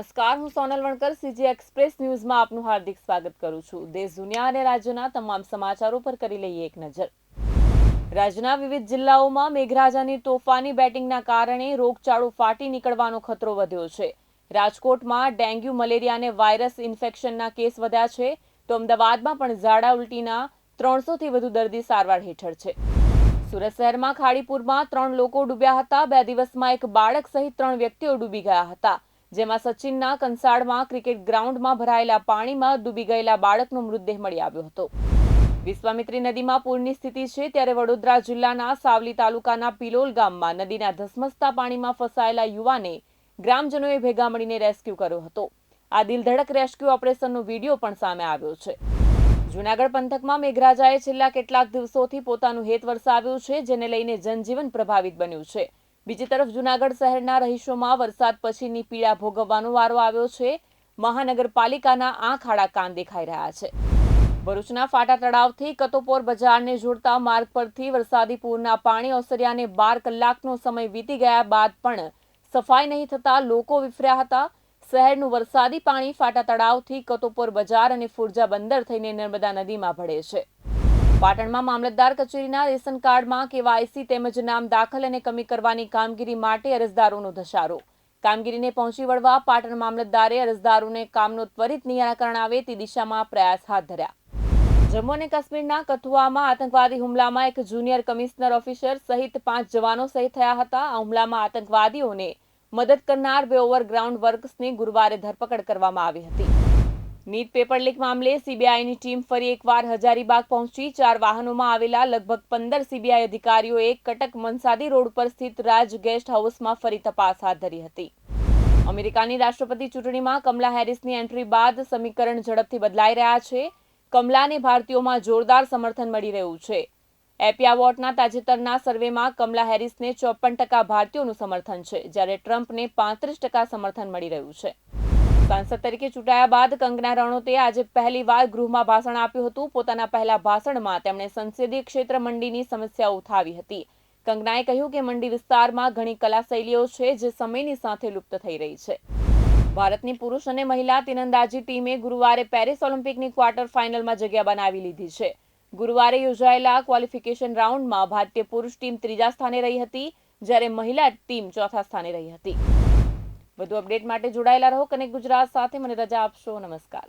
નમસ્કાર, હું સોનલ વણકર CG express ન્યૂઝમાં આપનું હાર્દિક સ્વાગત કરું છું. દેશ, દુનિયા અને રાજ્યના તમામ સમાચારો પર કરી લઈએ એક નજર. રાજ્યના વિવિધ જિલ્લાઓમાં મેઘરાજાની તોફાની બેટિંગના કારણે રોગચાળો ફાટી નીકળવાનો ખતરો વધ્યો છે. રાજકોટમાં ડેન્ગ્યુ, મલેરિયા અને વાયરસ ઇન્ફેક્શનના કેસ વધ્યા છે. તો અમદાવાદમાં પણ ઝાડા ઉલટીના ત્રણસોથી વધુ દર્દી સારવાર હેઠળ છે. સુરત શહેરમાં ખાડીપુરમાં ત્રણ લોકો ડૂબ્યા હતા. બે દિવસમાં એક બાળક સહિત ત્રણ વ્યક્તિઓ ડૂબી ગયા હતા. જેમાં સચિનના કંસાળમાં ક્રિકેટ ગ્રાઉન્ડમાં ભરાયેલા પાણીમાં ડૂબી ગયેલા બાળકનો મૃતદેહ મળી આવ્યો હતો. વિશ્વામિત્રી નદીમાં પૂરની સ્થિતિ છે ત્યારે વડોદરા જિલ્લાના સાવલી તાલુકાના પિલોલ ગામમાં નદીના ધસમસતા પાણીમાં ફસાયેલા યુવાને ગ્રામજનોએ ભેગા મળીને રેસ્ક્યુ કર્યો હતો. આ દિલધડક રેસ્ક્યુ ઓપરેશનનો વીડિયો પણ સામે આવ્યો છે. જૂનાગઢ પંથકમાં મેઘરાજાએ છેલ્લા કેટલાક દિવસોથી પોતાનું હેત વરસાવ્યું છે, જેને લઈને જનજીવન પ્રભાવિત બન્યું છે. બીજી તરફ જૂનાગઢ શહેરના રહીશોમાં વરસાદ પછીની પીડા ભોગવવાનો વારો આવ્યો છે. મહાનગરપાલિકાના આંખ આડા કાન દેખાઈ રહ્યા છે. ભરૂચના ફાટા તળાવથી કતોપોર બજારને જોડતા માર્ગ પરથી વરસાદી પૂરના પાણી ઓસર્યાને બાર કલાકનો સમય વીતી ગયા બાદ પણ સફાઈ નહીં થતા લોકો વિફર્યા હતા. શહેરનું વરસાદી પાણી ફાટા તળાવથી કતોપોર બજાર અને ફુરજા બંદર થઈને નર્મદા નદીમાં ભળે છે. પાટણમાં મામલતદાર કચેરીના રેશન કાર્ડમાં કેવાયસી તેમજ નામ દાખલ અને કમી કરવાની કામગીરી માટે અરજદારોનો ધસારો. કામગીરીને પહોંચી વળવા પાટણ મામલતદારે અરજદારોને કામનો ત્વરિત નિરાકરણ આવે તે દિશામાં પ્રયાસ હાથ ધર્યા. જમ્મુ અને કાશ્મીરના કથુઆમાં આતંકવાદી હુમલામાં એક જુનિયર કમિશનર ઓફિસર સહિત પાંચ જવાનો શહીદ થયા હતા. આ હુમલામાં આતંકવાદીઓને મદદ કરનાર બે ઓવરગ્રાઉન્ડ વર્કસની ગુરુવારે ધરપકડ કરવામાં આવી હતી. નીટ પેપર લીક મામલે સીબીઆઈની ટીમ ફરી એકવાર હજારીબાગ પહોંચી. ચાર વાહનોમાં આવેલા લગભગ પંદર સીબીઆઈ અધિકારીઓએ કટક મનસાદી રોડ પર સ્થિત રાજ ગેસ્ટ હાઉસમાં ફરી તપાસ હાથ ધરી હતી. અમેરિકાની રાષ્ટ્રપતિ ચૂંટણીમાં કમલા હેરિસની એન્ટ્રી બાદ સમીકરણ ઝડપથી બદલાઈ રહ્યા છે. કમલાને ભારતીયોમાં જોરદાર સમર્થન મળી રહ્યું છે. એપિયા વોટના તાજેતરના સર્વેમાં કમલા હેરિસને ચોપન ટકા ભારતીયોનું સમર્થન છે, જ્યારે ટ્રમ્પને પાંત્રીસ ટકા સમર્થન મળી રહ્યું છે. સાંસદ તરીકે ચૂંટાયા બાદ કંગના રણોતે આજે પહેલીવાર ગૃહમાં ભાષણ આપ્યું હતું. પોતાના પહેલા ભાષણમાં તેમણે સંસદીય ક્ષેત્ર મંડીની સમસ્યાઓ ઉઠાવી હતી. કંગનાએ કહ્યું કે મંડી વિસ્તારમાં ઘણી કલા શૈલીઓ છે જે સમયની સાથે લુપ્ત થઈ રહી છે. ભારતની પુરુષ અને મહિલા તીરંદાજી ટીમે ગુરુવારે પેરિસ ઓલિમ્પિકની ક્વાર્ટર ફાઇનલમાં જગ્યા બનાવી લીધી છે. ગુરુવારે યોજાયેલા ક્વોલિફિકેશન રાઉન્ડમાં ભારતીય પુરુષ ટીમ ત્રીજા સ્થાને રહી હતી, જ્યારે મહિલા ટીમ ચોથા સ્થાને રહી હતી. વધુ અપડેટ માટે જોડાયેલા રહો. કનેક્ટ ગુજરાત સાથે મને રજા આપશો. નમસ્કાર.